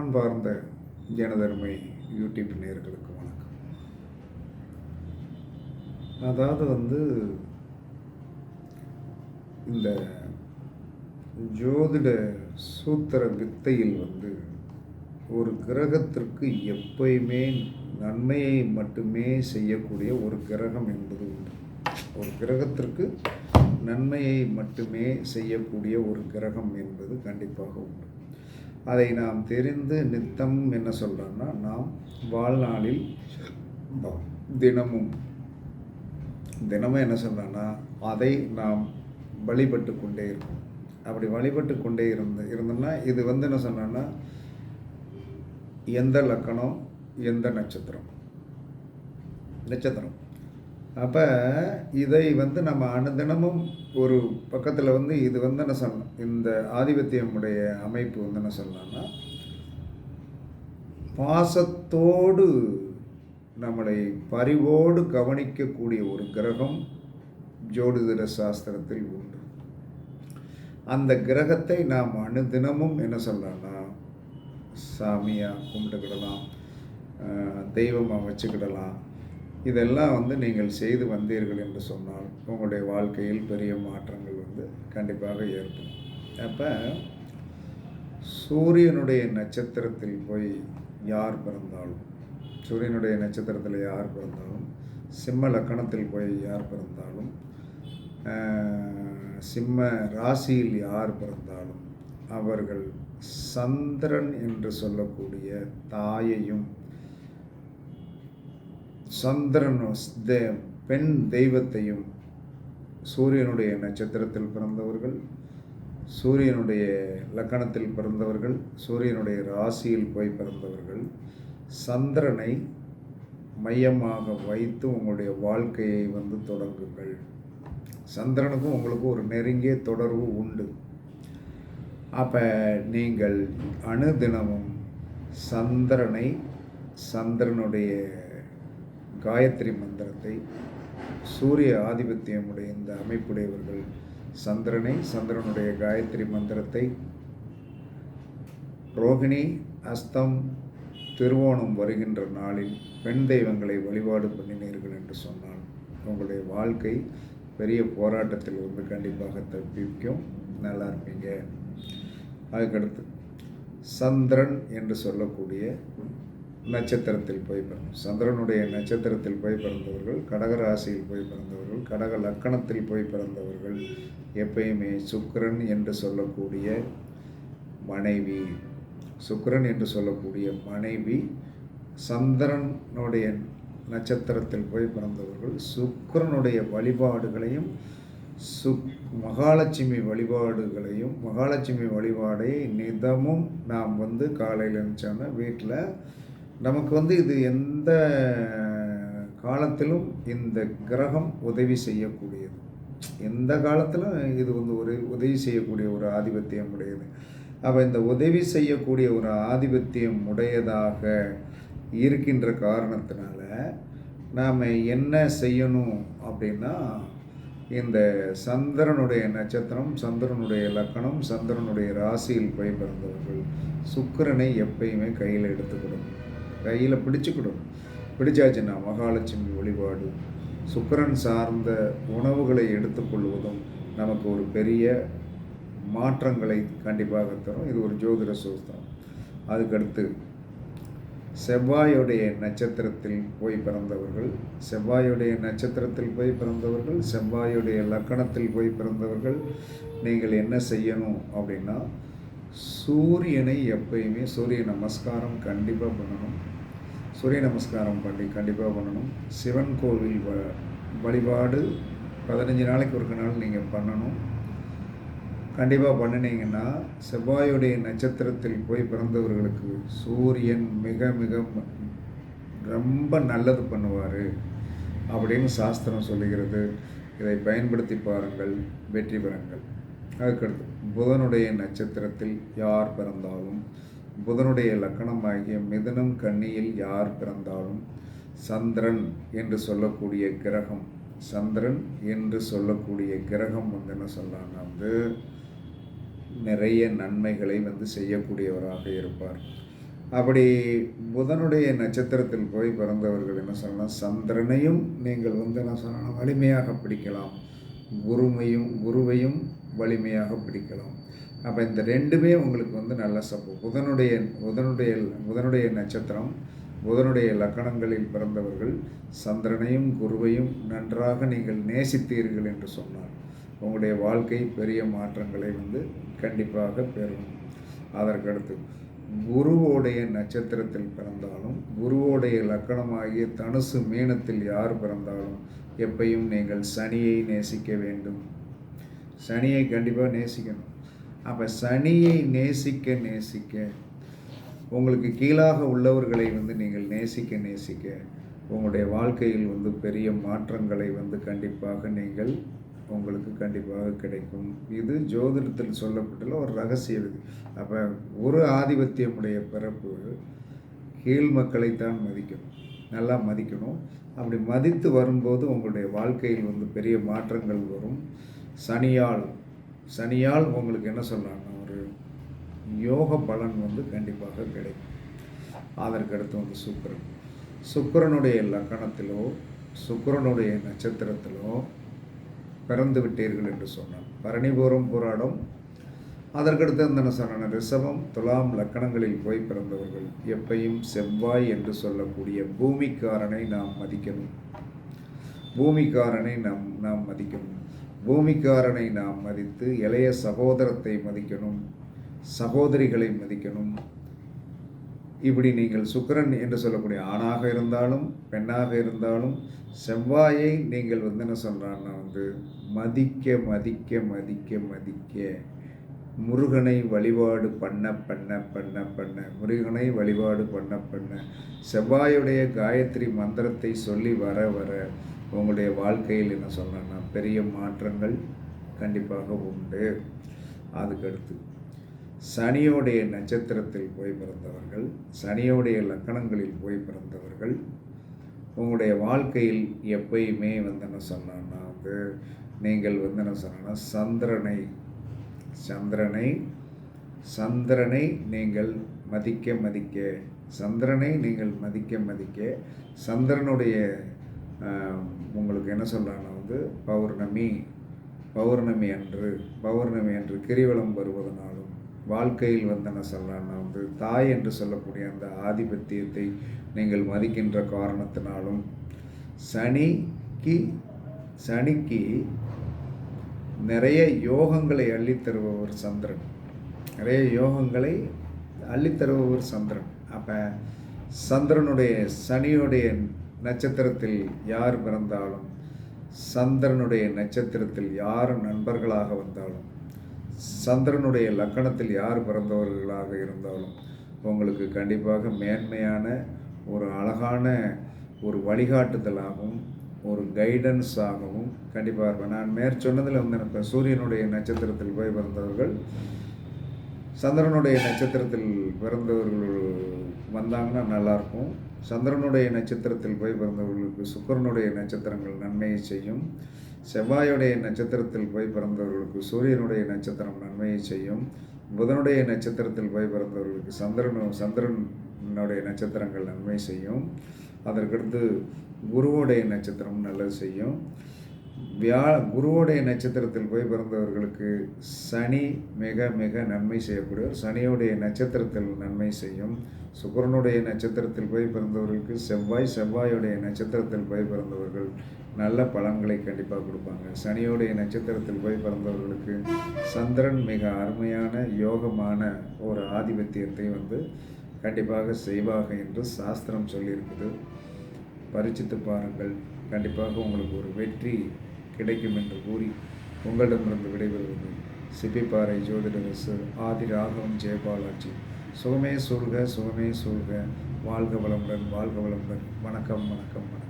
அன்பார்ந்த ஜனதர்மை யூடியூப் நேயர்களுக்கு வணக்கம். அதாவது வந்து இந்த ஜோதிட சூத்திர வித்தையில் வந்து ஒரு கிரகத்திற்கு எப்பயுமே நன்மையை மட்டுமே செய்யக்கூடிய ஒரு கிரகம் என்பது உண்டு. ஒரு கிரகத்திற்கு நன்மையை மட்டுமே செய்யக்கூடிய ஒரு கிரகம் என்பது கண்டிப்பாக உண்டு. அதை நாம் தெரிந்து நித்தம் என்ன சொல்கிறோன்னா நாம் வாழ்நாளில் தினமும் தினமும் என்ன சொல்கிறோன்னா அதை நாம் வழிபட்டு கொண்டே இருக்கோம் அப்படி வழிபட்டு கொண்டே இருந்து இருந்தோம்னா இது வந்து என்ன சொன்னோன்னா எந்த லக்கணம் எந்த நட்சத்திரம்? நட்சத்திரம். அப்போ இதை வந்து நம்ம அனுதினமும் ஒரு பக்கத்தில் வந்து இது வந்து என்ன சொல்லணும் இந்த ஆதிபத்தியமுடைய அமைப்பு வந்து என்ன சொல்லலாம்னா பாசத்தோடு நம்மளை பரிவோடு கவனிக்கக்கூடிய ஒரு கிரகம் ஜோதிட சாஸ்திரத்தில் உண்டு. அந்த கிரகத்தை நாம் அனுதினமும் என்ன சொல்லலாம்னா சாமியாக கும்பிட்டுக்கிடலாம் தெய்வமாக வச்சுக்கிடலாம் இதெல்லாம் வந்து நீங்கள் செய்து வந்தீர்கள் என்று சொன்னால் உங்களுடைய வாழ்க்கையில் பெரிய மாற்றங்கள் வந்து கண்டிப்பாக ஏற்படும். அப்போ சூரியனுடைய நட்சத்திரத்தில் போய் யார் பிறந்தாலும் சூரியனுடைய நட்சத்திரத்தில் யார் பிறந்தாலும் சிம்ம லக்கணத்தில் போய் யார் பிறந்தாலும் சிம்ம ராசியில் யார் பிறந்தாலும் அவர்கள் சந்திரன் என்று சொல்லக்கூடிய தாயையும் சந்திரன் தே பெண் தெய்வத்தையும் சூரியனுடைய நட்சத்திரத்தில் பிறந்தவர்கள் சூரியனுடைய லக்கணத்தில் பிறந்தவர்கள் சூரியனுடைய ராசியில் போய் பிறந்தவர்கள் சந்திரனை மையமாக வைத்து உங்களுடைய வாழ்க்கையை வந்து தொடங்குங்கள். சந்திரனுக்கும் உங்களுக்கும் ஒரு நெருங்கிய தொடர்பு உண்டு. அப்போ நீங்கள் அணுதினமும் சந்திரனை சந்திரனுடைய காயத்ரி மந்திரத்தை சூரிய ஆதிபத்தியமுடைய இந்த அமைப்புடையவர்கள் சந்திரனை சந்திரனுடைய காயத்ரி மந்திரத்தை ரோகிணி அஸ்தம் திருவோணம் வருகின்ற நாளில் பெண் தெய்வங்களை வழிபாடு பண்ணினீர்கள் என்று சொன்னால் உங்களுடைய வாழ்க்கை பெரிய போராட்டத்தில் வந்து கண்டிப்பாக தப்பிக்கும். நல்லா இருப்பீங்க. அதுக்கடுத்து சந்திரன் என்று சொல்லக்கூடிய நட்சத்திரத்தில் போய் பிறந்தோம் சந்திரனுடைய நட்சத்திரத்தில் போய் பிறந்தவர்கள் கடகராசியில் போய் பிறந்தவர்கள் கடக லக்கணத்தில் போய் பிறந்தவர்கள் எப்பயுமே சுக்கரன் என்று சொல்லக்கூடிய மனைவி சுக்கரன் என்று சொல்லக்கூடிய மனைவி சந்திரனுடைய நட்சத்திரத்தில் போய் பிறந்தவர்கள் சுக்கரனுடைய வழிபாடுகளையும் சுக் மகாலட்சுமி வழிபாடுகளையும் மகாலட்சுமி வழிபாடை நிதமும் நாம் வந்து காலையில் இருந்துச்சோன்னா வீட்டில் நமக்கு வந்து இது எந்த காலத்திலும் இந்த கிரகம் உதவி செய்யக்கூடியது. எந்த காலத்திலும் இது வந்து ஒரு உதவி செய்யக்கூடிய ஒரு ஆதிபத்தியம் உடையது. அப்போ இந்த உதவி செய்யக்கூடிய ஒரு ஆதிபத்தியம் உடையதாக இருக்கின்ற காரணத்தினால நாம் என்ன செய்யணும் அப்படின்னா இந்த சந்திரனுடைய நட்சத்திரம் சந்திரனுடைய லக்கணம் சந்திரனுடைய ராசியில் போய் பிறந்தவர்கள் சுக்கரனை எப்பயுமே கையில் எடுத்துக்கணும். கையில் பிடிச்சிக்கிடும். பிடிச்சாச்சுன்னா மகாலட்சுமி வழிபாடு. சுக்கரன் சார்ந்த உணவுகளை எடுத்துக்கொள்வதும் நமக்கு ஒரு பெரிய மாற்றங்களை கண்டிப்பாக தரும். இது ஒரு ஜோதிட சூஸ்திரம் அதுக்கடுத்து செவ்வாயுடைய நட்சத்திரத்தில் போய் பிறந்தவர்கள் செவ்வாயுடைய நட்சத்திரத்தில் போய் பிறந்தவர்கள் செவ்வாயுடைய லக்கணத்தில் போய் பிறந்தவர்கள் நீங்கள் என்ன செய்யணும் அப்படின்னா சூரியனை எப்பயுமே சூரிய நமஸ்காரம் கண்டிப்பாக பண்ணணும். சூரிய நமஸ்காரம் பண்ணி கண்டிப்பாக பண்ணணும். சிவன் கோவில் வ வழிபாடு பதினஞ்சு நாளைக்கு ஒரு நாள் நீங்கள் பண்ணணும். கண்டிப்பாக பண்ணினீங்கன்னா செவ்வாயுடைய நட்சத்திரத்தில் போய் பிறந்தவர்களுக்கு சூரியன் மிக மிக ரொம்ப நல்லது பண்ணுவார் அப்படின்னு சாஸ்திரம் சொல்லுகிறது. இதை பயன்படுத்தி பாருங்கள் வெற்றி பெறுங்கள். அதுக்கடுத்து புதனுடைய நட்சத்திரத்தில் யார் பிறந்தாலும் புதனுடைய லக்கணமாகிய மிதனம் கண்ணியில் யார் பிறந்தாலும் சந்திரன் என்று சொல்லக்கூடிய கிரகம். சந்திரன் என்று சொல்லக்கூடிய கிரகம் வந்து என்ன சொல்லலாம்னா வந்து நிறைய நன்மைகளை வந்து செய்யக்கூடியவராக இருப்பார். அப்படி புதனுடைய நட்சத்திரத்தில் போய் பிறந்தவர்கள் என்ன சொல்லலாம் சந்திரனையும் நீங்கள் வந்து என்ன சொல்லலாம் வலிமையாக பிடிக்கலாம். குருமையும் குருவையும் வலிமையாக பிடிக்கலாம். அப்போ இந்த ரெண்டுமே உங்களுக்கு வந்து நல்ல சப்போ. புதனுடைய புதனுடைய புதனுடைய நட்சத்திரம் புதனுடைய லக்கணங்களில் பிறந்தவர்கள் சந்திரனையும் குருவையும் நன்றாக நீங்கள் நேசித்தீர்கள் என்று சொன்னார். உங்களுடைய வாழ்க்கை பெரிய மாற்றங்களை வந்து கண்டிப்பாக பெறும். அதற்கடுத்து குருவோடைய நட்சத்திரத்தில் பிறந்தாலும் குருவோடைய லக்கணமாகிய தனுசு மீனத்தில் யார் பிறந்தாலும் எப்பையும் நீங்கள் சனியை நேசிக்க வேண்டும். சனியை கண்டிப்பாக நேசிக்கணும். அப்போ சனியை நேசிக்க நேசிக்க உங்களுக்கு கீழாக உள்ளவர்களை வந்து நீங்கள் நேசிக்க நேசிக்க உங்களுடைய வாழ்க்கையில் வந்து பெரிய மாற்றங்களை வந்து கண்டிப்பாக நீங்கள் உங்களுக்கு கண்டிப்பாக கிடைக்கும். இது ஜோதிடத்தில் சொல்லப்பட்டுள்ள ஒரு ரகசிய விதி. அப்போ ஒரு ஆதிபத்தியமுடைய பிறப்பு கீழ் மக்களைத்தான் மதிக்கணும் நல்லா மதிக்கணும். அப்படி மதித்து வரும்போது உங்களுடைய வாழ்க்கையில் வந்து பெரிய மாற்றங்கள் வரும். சனியால் சனியால் உங்களுக்கு என்ன சொல்லலாம்னா ஒரு யோக பலன் வந்து கண்டிப்பாக கிடைக்கும். அதற்கடுத்து வந்து சுக்கரன். சுக்கரனுடைய லக்கணத்திலோ சுக்கரனுடைய நட்சத்திரத்திலோ பிறந்து விட்டீர்கள் என்று சொன்னான் பரணிபூரம் போராடம். அதற்கடுத்து அந்த சொன்ன ரிஷபம் துலாம் லக்கணங்களில் போய் பிறந்தவர்கள். எப்பையும் செவ்வாய் என்று சொல்லக்கூடிய பூமிக்காரனை நாம் மதிக்கணும். பூமிக்காரனை நாம் நாம் மதிக்கணும். பூமிக்காரனை நாம் மதித்து இளைய சகோதரத்தை மதிக்கணும் சகோதரிகளை மதிக்கணும். இப்படி நீங்கள் சுக்கரன் என்று சொல்லக்கூடிய ஆணாக இருந்தாலும் பெண்ணாக இருந்தாலும் செவ்வாயை நீங்கள் வந்து என்ன சொல்கிறான்னா வந்து மதிக்க மதிக்க மதிக்க மதிக்க. முருகனை வழிபாடு பண்ண பண்ண பண்ண பண்ண. முருகனை வழிபாடு பண்ண பண்ண. செவ்வாயுடைய காயத்ரி மந்திரத்தை சொல்லி வர வர. உங்களுடைய வாழ்க்கையில் என்ன சொல்லணும்னா பெரிய மாற்றங்கள் கண்டிப்பாக உண்டு. அதுக்கடுத்து சனியோடைய நட்சத்திரத்தில் போய் பிறந்தவர்கள் சனியோடைய லக்கணங்களில் போய் பிறந்தவர்கள் உங்களுடைய வாழ்க்கையில் எப்பயுமே வந்து என்ன சொன்னான்னா வந்து நீங்கள் வந்து என்ன சொன்னா சந்திரனை சந்திரனை சந்திரனை நீங்கள் மதிக்க மதிக்க சந்திரனை நீங்கள் மதிக்க மதிக்க சந்திரனுடைய உங்களுக்கு என்ன சொல்லலாம்னா வந்து பௌர்ணமி பௌர்ணமி அன்று பௌர்ணமி அன்று கிரிவலம் வருவதனாலும் வாழ்க்கையில் வந்து என்ன சொல்லலாம்னா வந்து தாய் என்று சொல்லக்கூடிய அந்த ஆதிபத்தியத்தை நீங்கள் மதிக்கின்ற காரணத்தினாலும் சனிக்கு சனிக்கு நிறைய யோகங்களை அள்ளித்தருபவர் சந்திரன். நிறைய யோகங்களை அள்ளித்தருபவர் சந்திரன். அப்போ சந்திரனுடைய சனியுடைய நட்சத்திரத்தில் யார் பிறந்தாலும் சந்திரனுடைய நட்சத்திரத்தில் யார் நண்பர்களாக வந்தாலும் சந்திரனுடைய லக்கணத்தில் யார் பிறந்தவர்களாக இருந்தாலும் உங்களுக்கு கண்டிப்பாக மேன்மையான ஒரு அழகான ஒரு வழிகாட்டுதலாகவும் ஒரு கைடன்ஸாகவும் கண்டிப்பாக இருப்பேன். நான் மேற்சொன்னதில் வந்து எனக்கு சூரியனுடைய நட்சத்திரத்தில் போய் பிறந்தவர்கள் சந்திரனுடைய நட்சத்திரத்தில் பிறந்தவர்கள் வந்தாங்கன்னா நல்லாயிருக்கும். சந்திரனுடைய நட்சத்திரத்தில் போய் பிறந்தவர்களுக்கு சுக்கரனுடைய நட்சத்திரங்கள் நன்மையை செய்யும். செவ்வாயுடைய நட்சத்திரத்தில் போய் பிறந்தவர்களுக்கு சூரியனுடைய நட்சத்திரம் நன்மையை செய்யும். புதனுடைய நட்சத்திரத்தில் போய் பிறந்தவர்களுக்கு சந்திரனும் சந்திரனுடைய நட்சத்திரங்கள் நன்மை செய்யும். அதற்கடுத்து குருவோடைய நட்சத்திரம் நல்லது செய்யும். வியா குருவோடைய நட்சத்திரத்தில் போய் பிறந்தவர்களுக்கு சனி மிக மிக நன்மை செய்யக்கூடியவர். சனியோடைய நட்சத்திரத்தில் நன்மை செய்யும். சுக்கரனுடைய நட்சத்திரத்தில் போய் பிறந்தவர்களுக்கு செவ்வாய் செவ்வாயுடைய நட்சத்திரத்தில் போய் பிறந்தவர்கள் நல்ல பலன்களை கண்டிப்பாக கொடுப்பாங்க. சனியோடைய நட்சத்திரத்தில் போய் பிறந்தவர்களுக்கு சந்திரன் மிக அருமையான யோகமான ஒரு ஆதிபத்தியத்தை வந்து கண்டிப்பாக செய்வாக என்று சாஸ்திரம் சொல்லியிருக்குது. பரிச்சித்து பாருங்கள். கண்டிப்பாக உங்களுக்கு ஒரு வெற்றி கிடைக்கும் என்று கூறி உங்களிடமிருந்து விடைபெறுவது சிப்பிப்பாறை ஜோதிடரசு ஆதி ராகவன் ஜெயபாலாஜி சுகமே சூழ்க சுகமே சூழ்க. வாழ்க வளமுடன் வாழ்க வளமுடன். வணக்கம் வணக்கம் வணக்கம்.